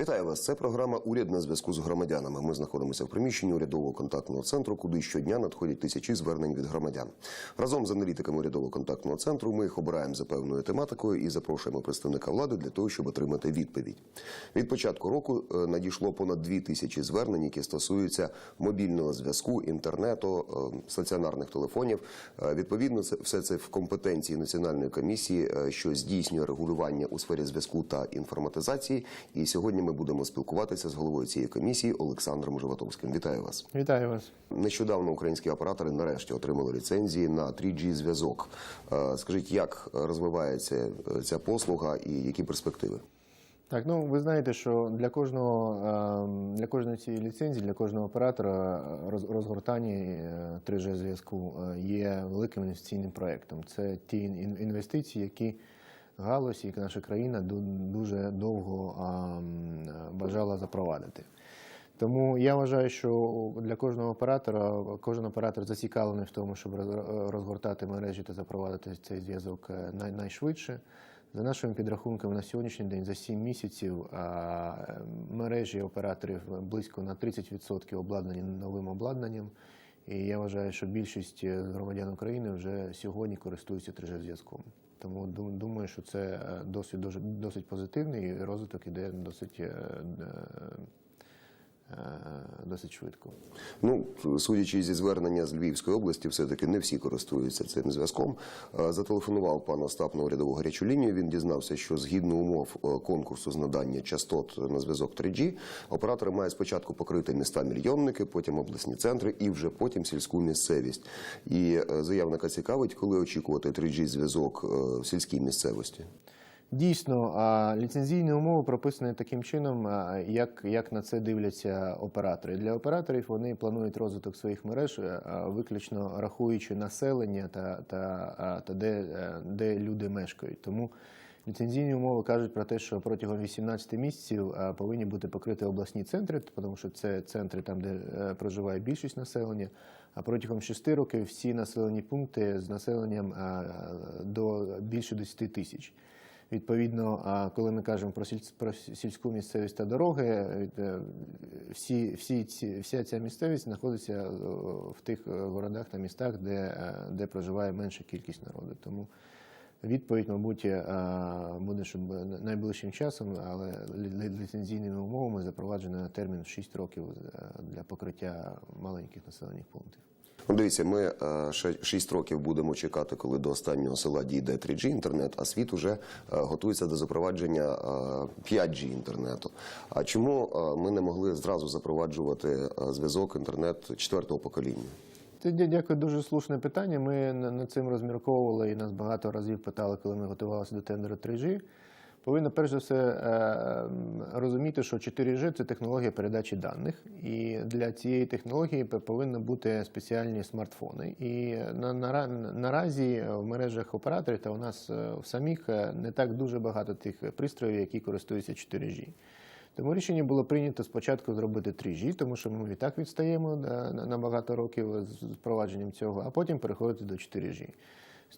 Вітаю вас. Це програма Уряд на зв'язку з громадянами. Ми знаходимося в приміщенні урядового контактного центру, куди щодня надходять тисячі звернень від громадян. Разом з аналітиками урядового контактного центру ми їх обираємо за певною тематикою і запрошуємо представника влади для того, щоб отримати відповідь. Від початку року е, надійшло понад дві тисячі звернень, які стосуються мобільного зв'язку, інтернету, е, стаціонарних телефонів. Е, Відповідно, це все це в компетенції національної комісії, що здійснює регулювання у сфері зв'язку та інформатизації. І сьогодні ми будемо спілкуватися з головою цієї комісії Олександром Животовським. Вітаю вас. Вітаю вас. Нещодавно українські оператори нарешті отримали ліцензії на 3G зв'язок. Е, Скажіть, як розвивається е, ця послуга і які перспективи? Так, ну ви знаєте, що для кожного е, для кожної цієї ліцензії, для кожного оператора роз- розгортання е, 3G зв'язку е, є великим інвестиційним проєктом. Це ті ін- інвестиції, які галузь, як наша країна дуже довго бажала запровадити. Тому я вважаю, що для кожного оператора кожен оператор зацікавлений в тому, щоб роз- розгортати мережі та запровадити цей зв'язок е, найшвидше. За нашими підрахунками на сьогоднішній день за 7 місяців мережі операторів близько на 30% обладнані новим обладнанням. І я вважаю, що більшість е, громадян України вже сьогодні користуються 3G зв'язком. Тому ду- думаю, що це е, досить дуже досить позитивний і розвиток іде досить е, е, досить швидко. Ну, судячи зі звернення з Львівської області, все-таки не всі користуються цим зв'язком. Е, Зателефонував пан Остап на урядову гарячу лінію. Він дізнався, що згідно умов е, конкурсу з надання частот на зв'язок 3G, оператори мають спочатку покрити міста-мільйонники, потім обласні центри і вже потім сільську місцевість. І е, заявника цікавить, коли очікувати 3G зв'язок е, в сільській місцевості. Дійсно, ліцензійні умови прописані таким чином, як, як на це дивляться оператори. Для операторів вони планують розвиток своїх мереж, виключно рахуючи населення та, та, та де, е, де люди мешкають. Тому ліцензійні умови кажуть про те, що протягом 18 місяців повинні бути покриті обласні центри, тому що це центри там, де е, проживає більшість населення. А протягом 6 років всі населені пункти з населенням до більше 10 тисяч. Відповідно, коли ми кажемо про сіль- про сільську місцевість та дороги, е, всі, всі ці, вся ця місцевість знаходиться е, в тих е, городах та містах, де, де проживає менша кількість народу. Тому відповідь, мабуть, буде, щоб найближчим часом, але лі- лі- ліцензійними умовами запроваджено термін в 6 років для покриття маленьких населених пунктів. Ну, Дивіться, ми е, ще 6 років будемо чекати, коли до останнього села дійде 3G інтернет, а світ уже е, готується до запровадження е, 5G інтернету. А чому е, ми не могли зразу запроваджувати е, зв'язок інтернет четвертого покоління? Це дякую, дуже слушне питання. Ми на- над цим розмірковували і нас багато разів питали, коли ми готувалися до тендеру 3G. Повинно перш за все е, розуміти, що 4G – це технологія передачі даних, і для цієї технології повинні бути спеціальні смартфони. І на, на, наразі в мережах операторів та у нас е, в самих е, не так дуже багато тих пристроїв, які користуються 4G. Тому рішення було прийнято спочатку зробити 3G, тому що ми і так відстаємо на, багато років з впровадженням цього, а потім переходити до 4G.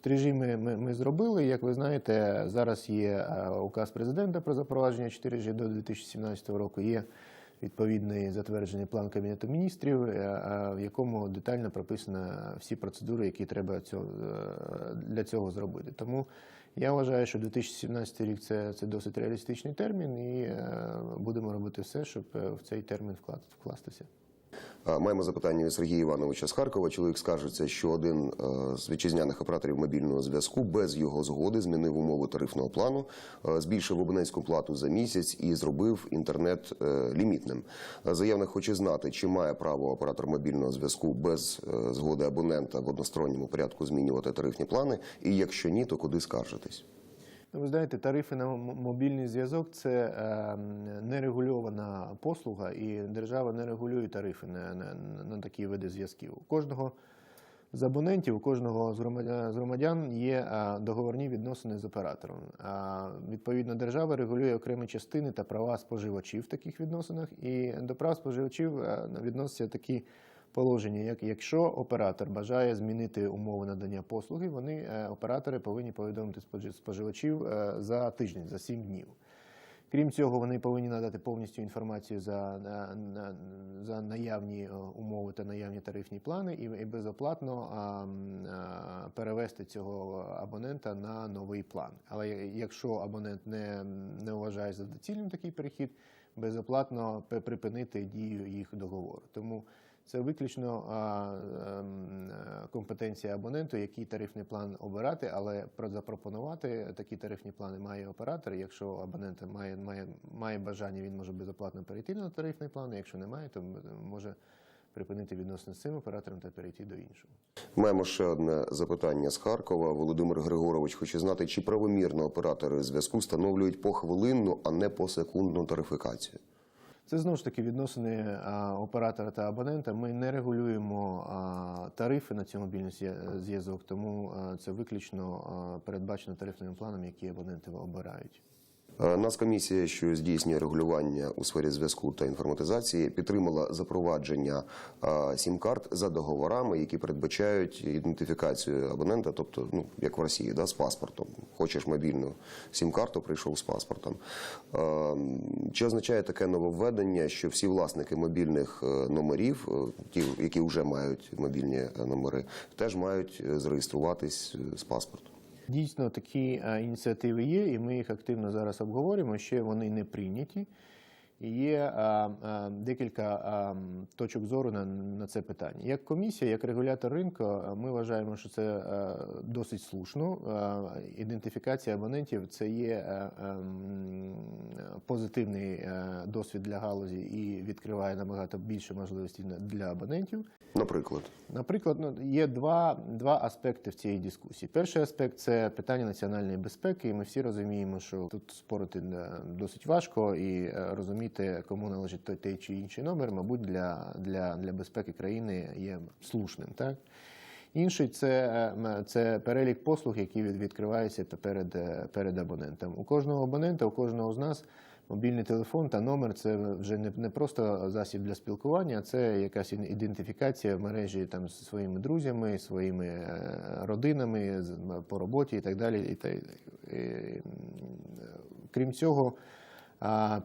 3G ми, ми, ми зробили. Як ви знаєте, зараз є е, указ президента про запровадження 4G до 2017 року. Є відповідний затверджений план Кабінету міністрів, е, е, в якому детально прописано всі процедури, які треба цього, для цього зробити. Тому я вважаю, що 2017 рік це, це досить реалістичний термін, і будемо робити все, щоб в цей термін вкластися. Маємо запитання від Сергія Івановича з Харкова. Чоловік скаржиться, що один е, з вітчизняних операторів мобільного зв'язку без його згоди змінив умови тарифного плану, е, збільшив абонентську плату за місяць і зробив інтернет е, лімітним. Заявник хоче знати, чи має право оператор мобільного зв'язку без згоди абонента в односторонньому порядку змінювати тарифні плани, і якщо ні, то куди скаржитись? Ну, ви знаєте, тарифи на мобільний зв'язок це е, нерегульована послуга, і держава не регулює тарифи на, такі види зв'язків. У кожного з абонентів, у кожного з громадян, є е, договорні відносини з оператором. А, відповідно, держава регулює окремі частини та права споживачів в таких відносинах, і до прав споживачів е, відносяться такі положення, як якщо оператор бажає змінити умови надання послуги, вони е, оператори повинні повідомити споживачів е, за тиждень, за 7 днів. Крім цього, вони повинні надати повністю інформацію за, за наявні е, умови та наявні тарифні плани і, і безоплатно а, а, перевести цього абонента на новий план. Але якщо абонент не, не вважає за доцільним такий перехід, безоплатно припинити дію їх договору. Тому це виключно ем, компетенція абоненту, який тарифний план обирати, але про запропонувати такі тарифні плани має оператор. Якщо абонент має, має, має бажання, він може безоплатно перейти на тарифний план. Якщо немає, то може припинити відносини з цим оператором та перейти до іншого. Маємо ще одне запитання з Харкова. Володимир Григорович хоче знати, чи правомірно оператори зв'язку встановлюють похвилинну, а не посекундну тарифікацію. Це знову ж таки відносини оператора та абонента. Ми не регулюємо тарифи на цю мобільний зв'язок, тому це виключно передбачено тарифними планом, які абоненти обирають. Е, Нацкомісія, що здійснює регулювання у сфері зв'язку та інформатизації, підтримала запровадження е, сім-карт за договорами, які передбачають ідентифікацію абонента, тобто, ну як в Росії, да, з паспортом. Хочеш мобільну сім-карту, прийшов з паспортом. Е, Чи означає таке нововведення, що всі власники мобільних номерів, ті, які вже мають мобільні номери, теж мають зареєструватись з паспортом? Дійсно, такі ініціативи є, і ми їх активно зараз обговорюємо. Ще вони не прийняті. І є а, а, декілька точок зору на, це питання. Як комісія, як регулятор ринку, ми вважаємо, що це досить слушно. Ідентифікація абонентів це є позитивний досвід для галузі і відкриває набагато більше можливостей для абонентів. Наприклад. Наприклад, ну, є два, два аспекти в цій дискусії. Перший аспект це питання національної безпеки. І ми всі розуміємо, що тут спорити е, досить важко і е, розуміти, кому належить той, той чи інший номер, мабуть, для, для, для безпеки країни є слушним. Так? Інший це, е, це перелік послуг, які від- відкриваються перед, перед абонентом. У кожного абонента, у кожного з нас мобільний телефон та номер це вже не, просто засіб для спілкування, а це якась ідентифікація в мережі там зі своїми друзями, своїми е, родинами по роботі і так далі. Крім цього.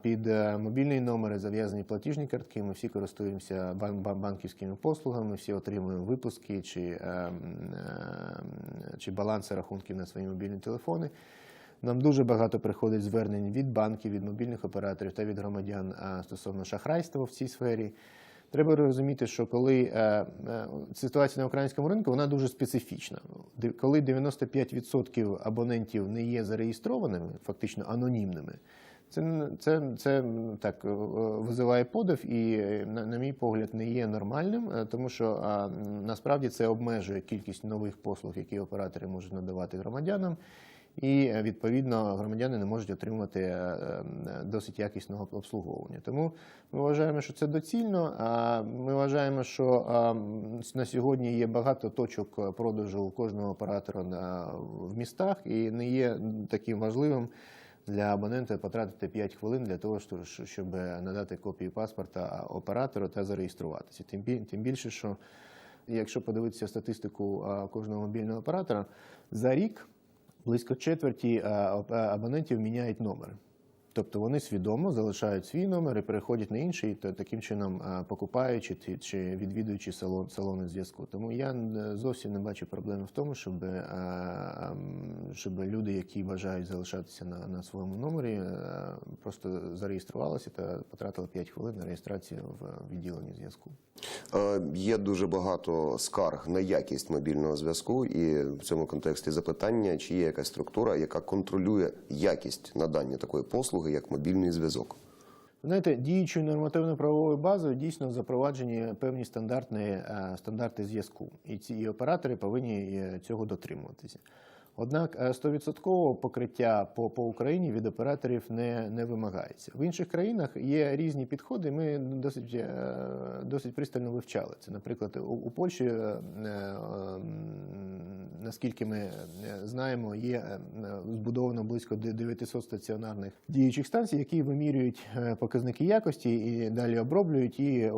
Під е, мобільні номери зав'язані платіжні картки. Ми всі користуємося бан- бан- банківськими послугами, всі отримуємо випуски чи, е, м, е, чи баланси рахунків на свої мобільні телефони. Нам дуже багато приходить звернень від банків, від мобільних операторів та від громадян стосовно шахрайства в цій сфері. Треба розуміти, що коли е, е, ситуація на українському ринку вона дуже специфічна. Коли 95% абонентів не є зареєстрованими, фактично анонімними, це, це, це так е, визиває подив і, е, на, на мій погляд, не є нормальним, е, тому що а, насправді це обмежує кількість нових послуг, які оператори можуть надавати громадянам. І е, відповідно громадяни не можуть отримати е, е, досить якісного обслуговування. Тому ми вважаємо, що це доцільно. Ми вважаємо, що на сьогодні є багато точок продажу у кожного оператора в містах, і не є таким важливим для абонента потратити 5 хвилин для того, що- що- щоб надати копію паспорта оператору та зареєструватися. Тим більше, що якщо подивитися статистику кожного мобільного оператора, за рік близько четверті абонентів міняють номер. Тобто вони свідомо залишають свій номер і переходять на інший, то таким чином покупаючи чи відвідуючи салон, салони зв'язку. Тому я е, зовсім не бачу проблеми в тому, щоб, е, щоб люди, які бажають залишатися на, на своєму номері, е, просто зареєструвалися та потратили 5 хвилин на реєстрацію в відділенні зв'язку. Е, Є дуже багато скарг на якість мобільного зв'язку, і в цьому контексті запитання, чи є якась структура, яка контролює якість надання такої послуги, як мобільний зв'язок. Знаєте, діючою нормативно-правовою базою дійсно запроваджені певні стандартні, е, стандарти зв'язку, і ці і оператори повинні е, цього дотримуватися. Однак е, 100% покриття по, по Україні від операторів не, не вимагається. В інших країнах є різні підходи. Ми досить, е, досить пристально вивчали це. Наприклад, у, у Польщі е, е, наскільки ми е, знаємо, є е, збудовано близько де- 900 стаціонарних діючих станцій, які вимірюють е, показники якості і далі оброблюють і е, е,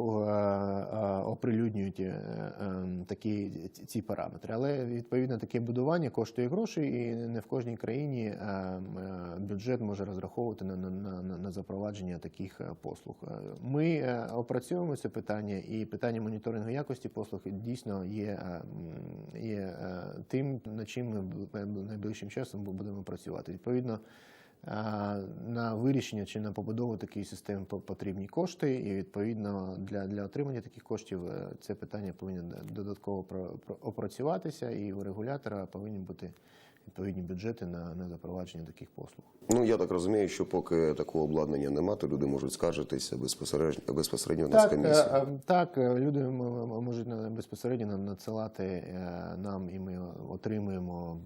оприлюднюють е, е, такі ці- параметри. Але відповідно таке будування коштує грошей, і не в кожній країні е, е, бюджет може розраховувати на, на, на, на- запровадження таких е, послуг. Ми опрацьовуємо це питання, і питання моніторингу якості послуг дійсно є, є тим, над чим ми найближчим часом будемо працювати. Відповідно. На вирішення чи на побудову такої системи по- потрібні кошти, і відповідно для, для отримання таких коштів це питання повинно додатково опрацюватися, і у регулятора повинні бути відповідні бюджети на, на запровадження таких послуг. Ну я так розумію, що поки такого обладнання нема, то люди можуть скаржитися безпосередньо безпосередньо на Так, комісію. е, е, так, е, люди можуть безпосередньо надсилати нам, і ми отримуємо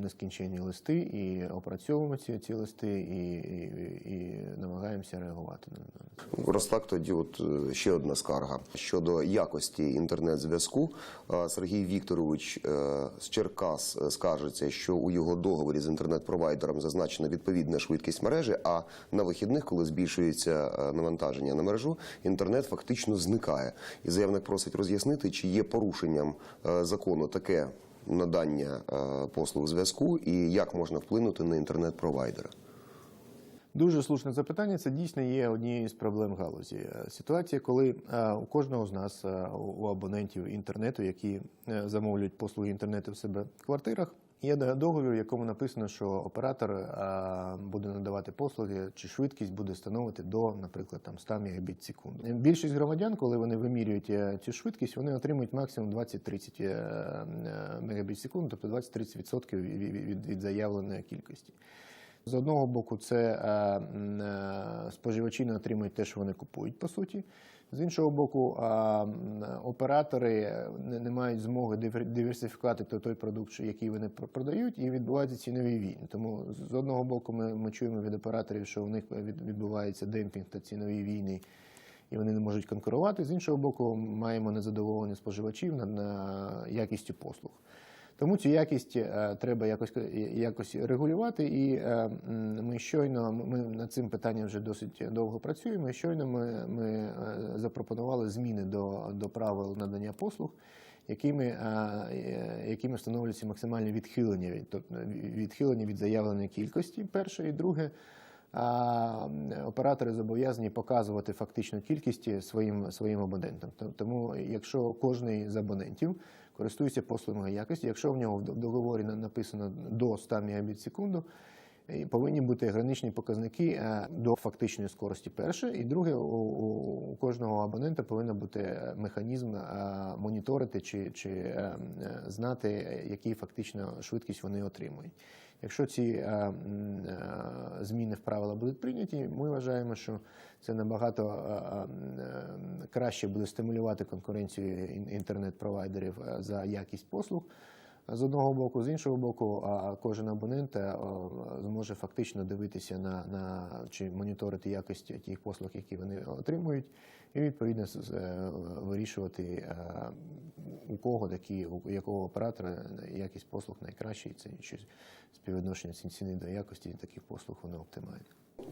нескінченні листи і опрацьовуємо ці, ці листи і, і, і намагаємося реагувати на. Раз так, тоді от ще одна скарга щодо якості інтернет-зв'язку. Сергій Вікторович з Черкас скаржиться, що у його договорі з інтернет-провайдером зазначена відповідна швидкість мережі. А на вихідних, коли збільшується е, навантаження на мережу, інтернет фактично зникає. І заявник просить роз'яснити, чи є порушенням е, закону таке надання е, послуг зв'язку, і як можна вплинути на інтернет-провайдера. Дуже слушне запитання. Це дійсно є однією з проблем галузі. Ситуація, коли у кожного з нас, у абонентів інтернету, які замовлюють послуги інтернету в себе в квартирах, є договір, в якому написано, що оператор е, буде надавати послуги, чи швидкість буде становити до, наприклад, там 100 Мбіт секунду. Більшість громадян, коли вони вимірюють е, цю швидкість, вони отримують максимум 20-30 е, Мбіт в секунду, тобто 20-30% від, заявленої кількості. З одного боку, це споживачі не отримують те, що вони купують, по суті. З іншого боку, е, оператори не, мають змоги дивер- диверсифікувати той, продукт, який вони продають, і відбуваються цінові війни. Тому з- одного боку, ми, ми чуємо від операторів, що в них від- відбувається демпінг та цінові війни. І вони не можуть конкурувати. З іншого боку, маємо незадоволення споживачів на, на якістю послуг. Тому цю якість е, треба якось якось регулювати, і е, ми щойно ми над цим питанням вже досить довго працюємо. Щойно ми, ми е, запропонували зміни до, до правил надання послуг, якими, е, е, якими встановлюються максимальні відхилення від тобто відхилення від заявленої кількості. Перше і друге. А оператори зобов'язані показувати фактичну кількість своїм своїм абонентам. Тому, якщо кожний з абонентів користується послугами якості, якщо в нього в договорі на- написано до 100 Мбіт в секунду, повинні бути граничні показники е, до фактичної скорості. Перше, і друге, у, кожного абонента повинен бути механізм е, моніторити чи, чи е, е, знати, яку фактично швидкість вони отримують. Якщо ці е, е, зміни в правила будуть прийняті, ми вважаємо, що це набагато е, краще буде стимулювати конкуренцію інтернет-провайдерів за якість послуг. З одного боку, з іншого боку, кожен абонент зможе фактично дивитися на, на чи моніторити якість тих послуг, які вони отримують, і відповідно е, вирішувати, е, у кого такі, у якого оператора якість послуг найкраща, і це щось співвідношення ціни до якості таких послуг воно оптимальне.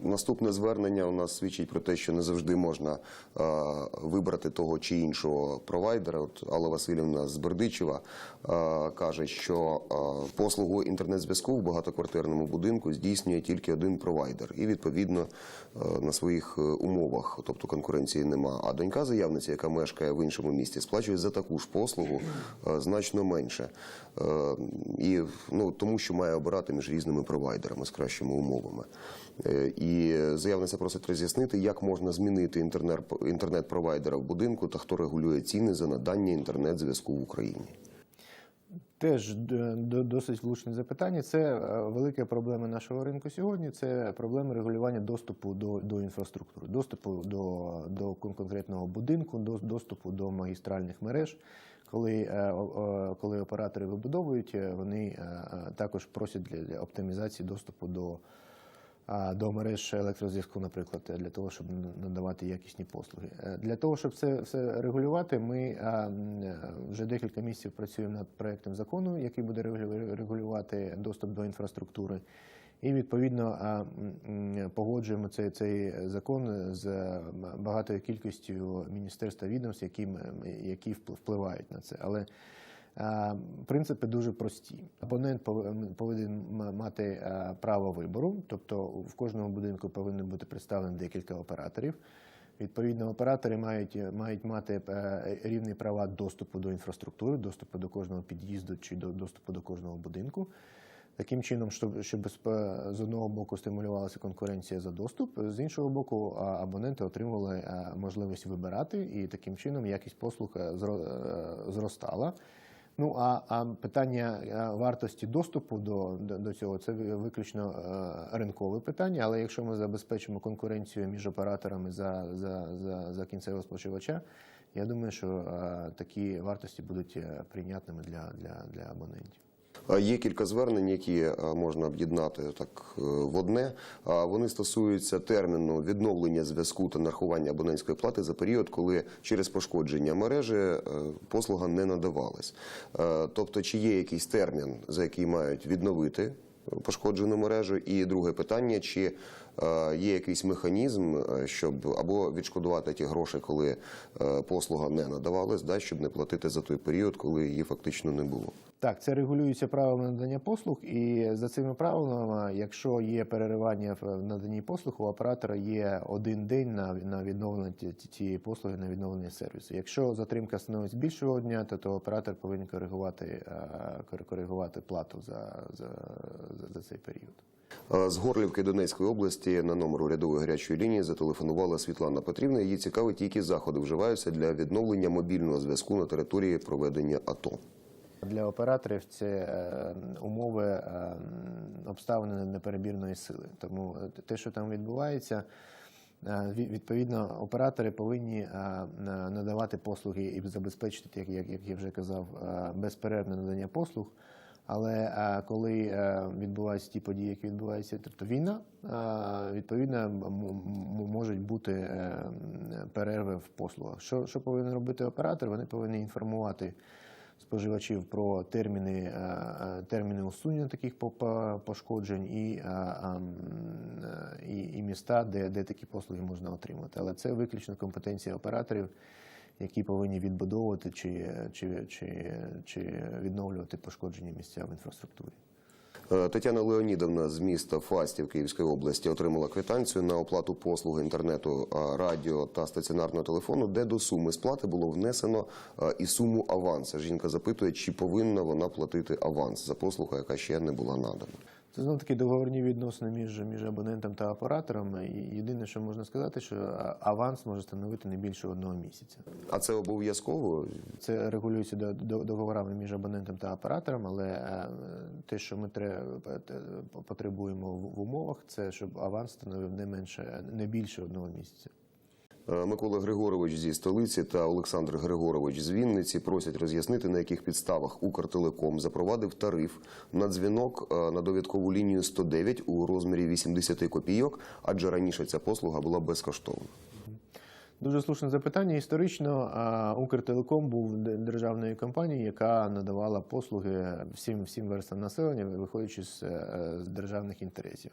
Наступне звернення у нас свідчить про те, що не завжди можна е, вибрати того чи іншого провайдера. От Алла Васильівна з Бердичева е, каже, що е, послугу інтернет-зв'язку в багатоквартирному будинку здійснює тільки один провайдер, і відповідно е, на своїх е, умовах, тобто конкуренції нема. А донька заявниці, яка мешкає в іншому місті, сплачує за таку ж послугу е, значно менше. Е, і ну тому, що має обирати між різними провайдерами з кращими умовами. Е, І заявниця просить роз'яснити, як можна змінити інтернет- інтернет-провайдера в будинку та хто регулює ціни за надання інтернет-зв'язку в Україні. Теж д- досить влучне запитання. Це е, велика проблема нашого ринку сьогодні. Це проблема регулювання доступу до, до інфраструктури, доступу до, до конкретного будинку, до, доступу до магістральних мереж. Коли, е, коли оператори вибудовують, е, вони е, е, також просять для, оптимізації доступу до до мереж електрозв'язку, наприклад, для того, щоб надавати якісні послуги. Е, Для того, щоб це все регулювати, ми е, вже декілька місяців працюємо над проектом закону, який буде регулювати доступ до інфраструктури. І відповідно погоджуємо цей, цей закон з багатою кількістю міністерств та відомств, які, які впливають на це. Але принципи дуже прості. Абонент пов- повинен мати право вибору, тобто в кожному будинку повинно бути представлено декілька операторів. Відповідно, оператори мають, мають мати е, рівні права доступу до інфраструктури, доступу до кожного під'їзду чи до доступу до кожного будинку. Таким чином, щоб, щоб з з одного боку стимулювалася конкуренція за доступ, з іншого боку, абоненти отримували можливість вибирати, і таким чином якість послуг е, зро- е, зростала. Ну а, а питання е, вартості доступу до, до, до цього це виключно е, ринкове питання. Але якщо ми забезпечимо конкуренцію між операторами за, за, за, за кінцевого споживача, я думаю, що е, такі вартості будуть прийнятними для, для, для абонентів. Є кілька звернень, які е, можна об'єднати так е, в одне. Вони стосуються терміну відновлення зв'язку та нарахування абонентської плати за період, коли через пошкодження мережі е, послуга не надавалась. Тобто, чи є якийсь термін, за який мають відновити пошкоджену мережу? І друге питання: чи є якийсь механізм, е, щоб або відшкодувати ті гроші, коли е, послуга не надавалась, да, щоб не платити за той період, коли її фактично не було? Так, це регулюється правилами надання послуг, і за цими правилами, якщо є переривання в наданні послуг, у оператора є один день на, на відновлення цієї послуги, на відновлення сервісу. Якщо затримка становить більшого дня, то, то оператор повинен коригувати, е, коригувати плату за, за, за цей період. З Горлівки Донецької області на номер урядової гарячої лінії зателефонувала Світлана Петрівна. Її цікавить, які заходи вживаються для відновлення мобільного зв'язку на території проведення АТО. Для операторів це е, умови е, обставини неперебірної сили. Тому е, те, що там відбувається, е, відповідно, оператори повинні е, надавати послуги і забезпечити, як, я вже казав, е, безперервне надання послуг. Але е, коли е, відбуваються ті події, які відбуваються, тобто війна, е, відповідно можуть бути перерви в послугах. Що, що повинен робити оператор? Вони повинні інформувати споживачів про терміни, терміни усунення таких по- по- пошкоджень і, і, і міста, де, де такі послуги можна отримати. Але це виключно компетенція операторів, які повинні відбудовувати чи, чи, чи, чи відновлювати пошкоджені місця в інфраструктурі. Е, Тетяна Леонідовна з міста Фастів Київської області отримала квитанцію на оплату послуги інтернету, е, радіо та стаціонарного телефону, де до суми сплати було внесено е, і суму аванса. Жінка запитує, чи повинна вона платити аванс за послугу, яка ще не була надана. Це знов таки договорні відносини між, між абонентом та оператором. І єдине, що можна сказати, що аванс може становити не більше одного місяця. А це обов'язково? Це регулюється до- до- договорами між абонентом та оператором, але е, те, що ми потребуємо в в умовах, це щоб аванс становив не менше, не більше одного місяця. Е, Микола Григорович зі столиці та Олександр Григорович з Вінниці просять роз'яснити, на яких підставах Укртелеком запровадив тариф на дзвінок е, на довідкову лінію 109 у розмірі 80 копійок, адже раніше ця послуга була безкоштовна. Дуже слушне запитання. Історично Укртелеком був державною компанією, яка надавала послуги всім всім верствам населення, виходячи з, е, з державних інтересів.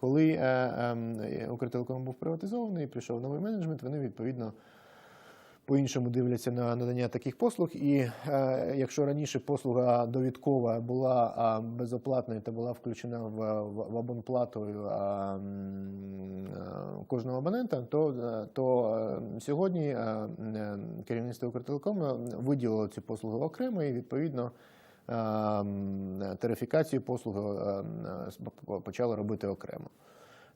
Коли е, е, Укртелеком був приватизований, прийшов новий менеджмент, вони відповідно по-іншому дивляться на надання таких послуг. І е, якщо раніше послуга довідкова була а, безоплатною та була включена в, в, в абонплату а, е, кожного абонента, то, то сьогодні керівництво Укртелекому виділило цю послугу окремо і відповідно. Е, м, Тарифікацію послуги е, е, почало робити окремо.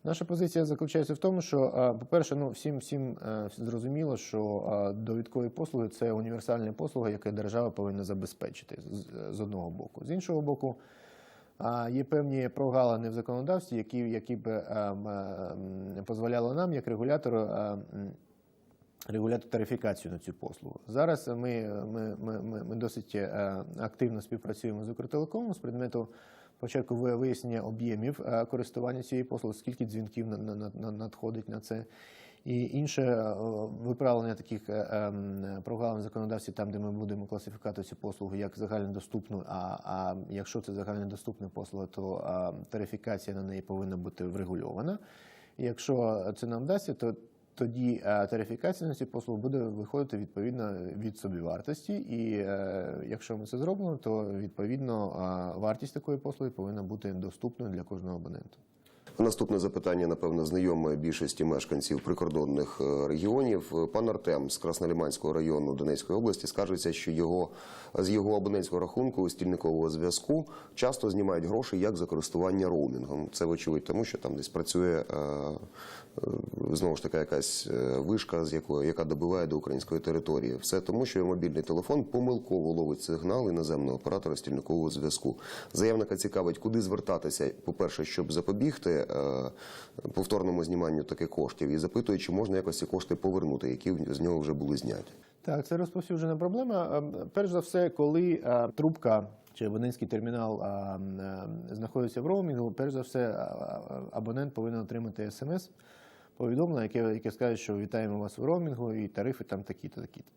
Наша позиція заключається в тому, що, по-перше, ну всім всім е, зрозуміло, що довідкові послуги це універсальна послуга, яку держава повинна забезпечити з- одного боку. З іншого боку, є певні прогалини в законодавстві, які, які б е, м, е, м, дозволяли нам, як регулятору, регулювати тарифікацію на цю послугу. Зараз ми, ми, ми, ми, досить е, активно співпрацюємо з Укртелекомом з предмету Спочатку ви- вияснення об'ємів е, користування цією послугою, скільки дзвінків на- на- на- надходить на це. І інше е, виправлення таких ем, програм в там, де ми будемо класифікувати цю послугу як загальнодоступну, а, а якщо це загальнодоступна послуга, то тарифікація на неї повинна бути врегульована. І якщо це нам вдасться, то тоді е, тарифікація на ці послуги буде виходити відповідно від собівартості. І е, якщо ми це зробимо, то відповідно е, вартість такої послуги повинна бути доступною для кожного абонента. Наступне запитання, напевно, знайоме більшості мешканців прикордонних е, регіонів. Пан Артем з Красноліманського району Донецької області скаржиться, що його з його абонентського рахунку стільникового зв'язку часто знімають гроші як за користування роумінгом. Це вочевидь, тому що там десь працює е, е, знову ж таки якась вишка, з якої яка добиває до української території. Все тому, що мобільний телефон помилково ловить сигнал іноземного оператора стільникового зв'язку. Заявника цікавить, куди звертатися, по-перше, щоб запобігти е, повторному зніманню таких коштів, і запитує, чи можна якось ці кошти повернути, які з нього вже були зняті. Так, це розповсюджена проблема. Ем, Перш за все, коли е, трубка чи абонентський термінал е, е, знаходиться в роумінгу, перш за все, е, е, абонент повинен отримати смс повідомлення, яке, яке скаже, що вітаємо вас в роумінгу і тарифи там такі-то, такі-то.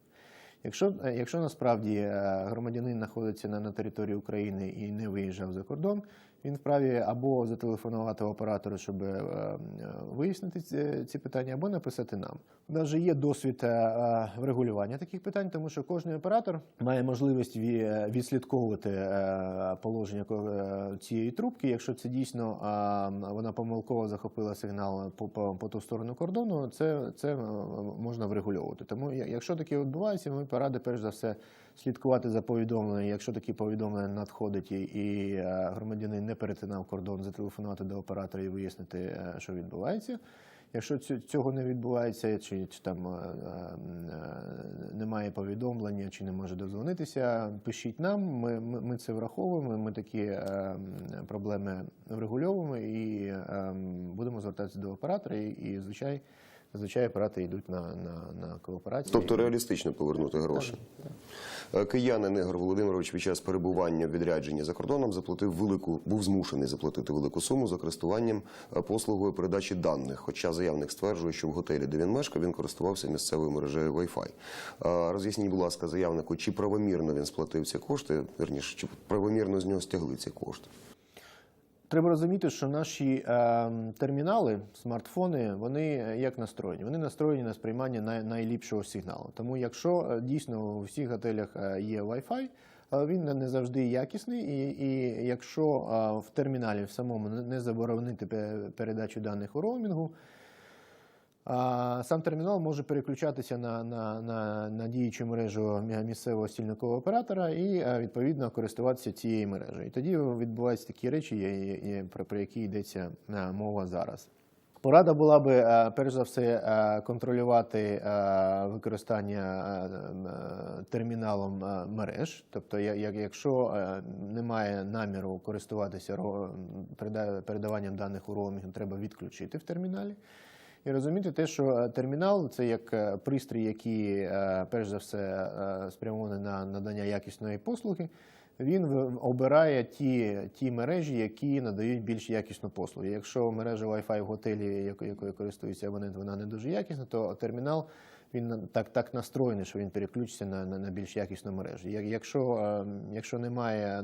Якщо, е, якщо насправді е, громадянин знаходиться на, на території України і не виїжджав за кордон, він вправі або зателефонувати оператору, щоб е, е, вияснити ці, ці питання, або написати нам. У нас же є досвід е, врегулювання таких питань, тому що кожен оператор має можливість відслідковувати положення цієї трубки. Якщо це дійсно вона помилково захопила сигнал по, по, по ту сторону кордону, це, це можна врегульовувати. Тому якщо таке відбувається, ми поради перш за все слідкувати за повідомленням. Якщо такі повідомлення надходить і, е, громадянин не перетинав кордон, зателефонувати до оператора і вияснити, е, що відбувається. Якщо цього не відбувається, чи, чи там е, немає повідомлення, чи не може дозвонитися, пишіть нам. Ми, ми, це враховуємо. Ми такі проблеми врегульовуємо і будемо звертатися до оператора. І, і звичай, зазвичай оператори йдуть на, на, на кооперацію. Тобто реалістично повернути гроші. Е, Киянин Ігор Володимирович під час перебування в відрядженні за кордоном заплатив велику, був змушений заплатити велику суму за користуванням е, послугою передачі даних. Хоча заявник стверджує, що в готелі, де він мешкав, він користувався місцевою мережею Wi-Fi. Е, Роз'ясніть, будь ласка, заявнику, чи правомірно він сплатив ці кошти, верніше, чи правомірно з нього стягли ці кошти. Треба розуміти, що наші е, термінали, смартфони, вони е, як настроєні? Вони настроєні на сприймання най, найліпшого сигналу. Тому, якщо е, дійсно у всіх готелях е, є Wi-Fi, він не- завжди якісний, і, і якщо в терміналі в самому не- заборонити пе- передачу даних у роумінгу, сам термінал може переключатися на, на, на, на діючу мережу місцевого стільникового оператора і е, відповідно користуватися цією мережею. І тоді відбуваються такі речі, про, які йдеться е, мова зараз. Порада була би е, перш за все контролювати використання терміналом мереж. Тобто, якщо немає наміру користуватися передаванням даних у роумінг, треба відключити в терміналі. І розуміти те, що е, термінал це як е, пристрій, який е, перш за все спрямований на надання якісної послуги. Він обирає ті, ті мережі, які надають більш якісну послугу. Якщо мережа Wi-Fi в готелі, яко- якою користується абонент, вона не дуже якісна, то термінал він так, так настроєний, що він переключиться на, на, на більш якісну мережу. Як- Якщо, е, якщо немає,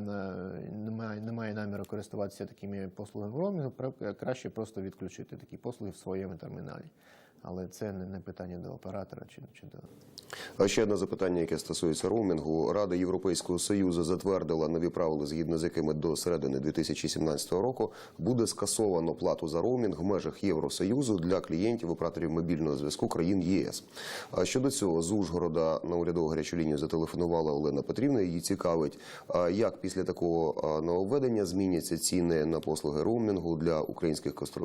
немає, немає наміру користуватися такими послугами роумінгу, краще просто відключити такі послуги в своєму терміналі. Але це не, питання до оператора чи, чи до. А ще одне запитання, яке стосується роумінгу. Рада Європейського союзу затвердила нові правила, згідно з якими до середини 2017 року буде скасовано плату за роумінг в межах Євросоюзу для клієнтів операторів мобільного зв'язку країн ЄС. А щодо цього з Ужгорода на урядову гарячу лінію зателефонувала Олена Петрівна. Її цікавить, як після такого нововведення зміняться ціни на послуги роумінгу для українських е,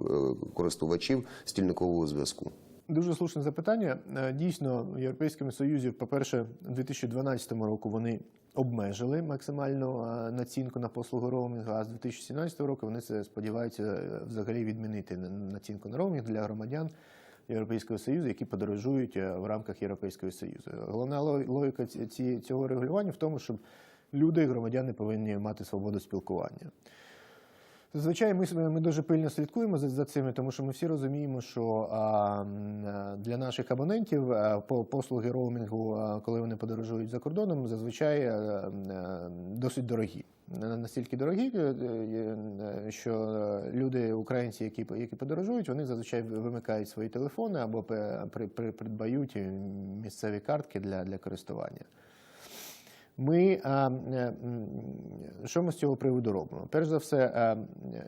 користувачів стільникового зв'язку. Дуже слушне запитання. Е, Дійсно, в Європейському Союзі, по-перше, у 2012 року вони обмежили максимальну е, націнку на послугу роумінгу, а з 2017 року вони це сподіваються е, взагалі відмінити на- націнку на роумінг для громадян Європейського Союзу, які подорожують в рамках Європейського Союзу. Головна логіка цього регулювання в тому, щоб люди, громадяни повинні мати свободу спілкування. Зазвичай ми, ми дуже пильно слідкуємо за, за цими, тому що ми всі розуміємо, що а, е, для наших абонентів а, по послуги роумінгу, а, коли вони подорожують за кордоном, зазвичай е, м, е, досить дорогі. На- Настільки дорогі, е, е, що е, люди, українці, які, які подорожують, вони зазвичай вимикають свої телефони або придбають е, місцеві картки для, для користування. Ми е, що ми з цього приводу робимо? Перш за все,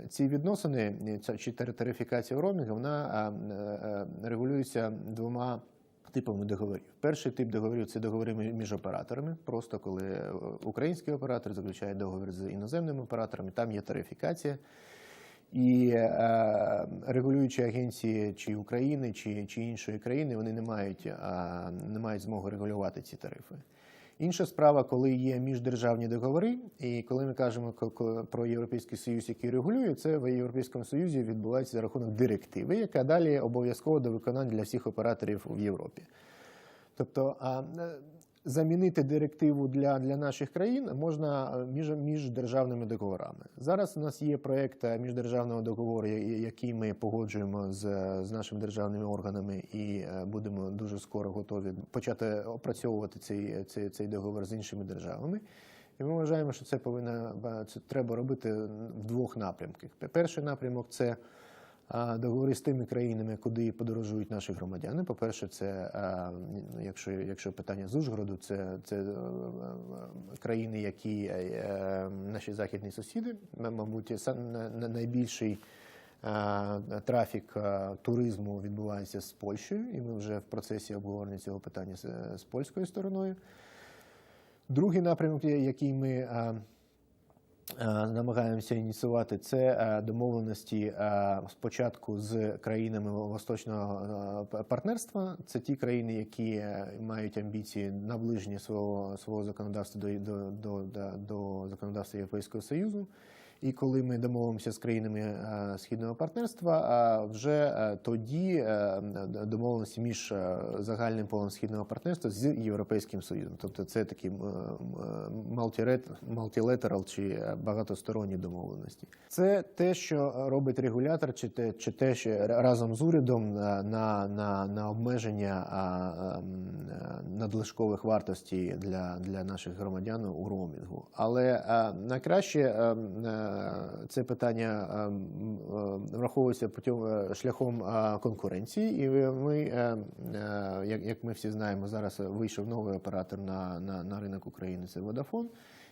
ці відносини, чи тар- тарифікація роумінгу, вона е, е, регулюється двома типами договорів. Перший тип договорів це договори між операторами. Просто коли український оператор заключає договір з іноземними операторами, там є тарифікація. І е, регулюючі агенції чи України, чи, чи іншої країни вони не мають, е, не мають змоги регулювати ці тарифи. Інша справа, коли є міждержавні договори, і коли ми кажемо про Європейський Союз, який регулює, це в Європейському Союзі відбувається за рахунок директиви, яка далі обов'язково до виконання для всіх операторів в Європі. Тобто а, замінити директиву для, для наших країн можна е, між, між державними договорами. Зараз у нас є проєкт е, міждержавного договору, який ми погоджуємо з, з нашими державними органами, і е, будемо дуже скоро готові почати опрацьовувати цей, цей, цей договор з іншими державами. І ми вважаємо, що це повинно е, це треба робити в двох напрямках. Перший напрямок це договори з тими країнами, куди подорожують наші громадяни. По-перше, це якщо, якщо питання з Ужгороду, це, це е, е, країни, які е, наші західні сусіди, мабуть, найбільший трафік туризму відбувається з Польщею, і ми вже в процесі обговорення цього питання з, польською стороною. Другий напрямок, який ми намагаємося ініціювати, це домовленості спочатку з країнами Восточного партнерства. Це ті країни, які е, мають амбіції наближення свого, свого законодавства до, до, до, до законодавства Європейського Союзу. І коли ми домовимося з країнами е, східного партнерства, а вже е, тоді е, домовленості між е, загальним полем східного партнерства з Європейським Союзом. Тобто це такі м, м, multilateral чи е, багатосторонні домовленості. Це те, що робить регулятор, чи те, чи те, що разом з урядом на, на, на, обмеження е, надлишкових вартостей для, для наших громадян у роумінгу. Але е, найкраще е, е, це питання е, е, враховується путем е, шляхом е, конкуренції, і ми, е, е, як, ми всі знаємо, зараз вийшов новий оператор на, на, на ринок України. Це Vodafone.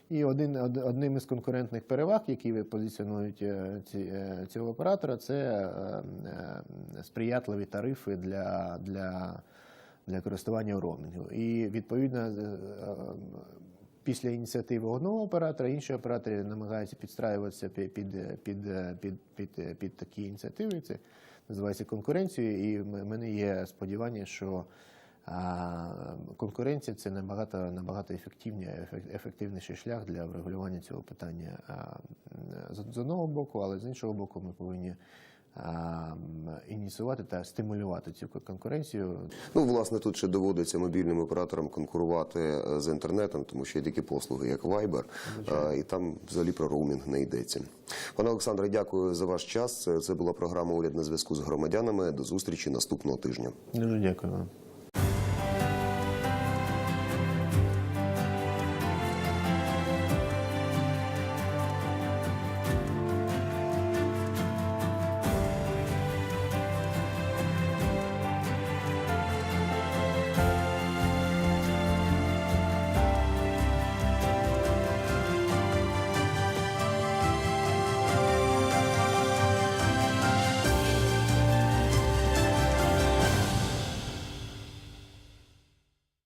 І один одним із конкурентних переваг, які позиціонують е, ці, е, цього оператора, це е, е, сприятливі тарифи для, для, для користування у роумінгу. І відповідно. Після ініціативи одного оператора інші оператори намагаються підстраюватися під, під, під, під, під, під такі ініціативи. Це називається конкуренцією. І в мене є сподівання, що конкуренція це набагато, набагато ефективні, ефек- ефективніший шлях для врегулювання цього питання з, одного боку, але з іншого боку, ми повинні ініціювати та стимулювати цю конкуренцію. Ну, власне, тут ще доводиться мобільним операторам конкурувати е, з інтернетом, тому що є такі послуги, як Viber, е, і там взагалі про роумінг не йдеться. Пане Олександре, дякую за ваш час. Це була програма Уряд на зв'язку з громадянами. До зустрічі наступного тижня. Дуже дякую вам.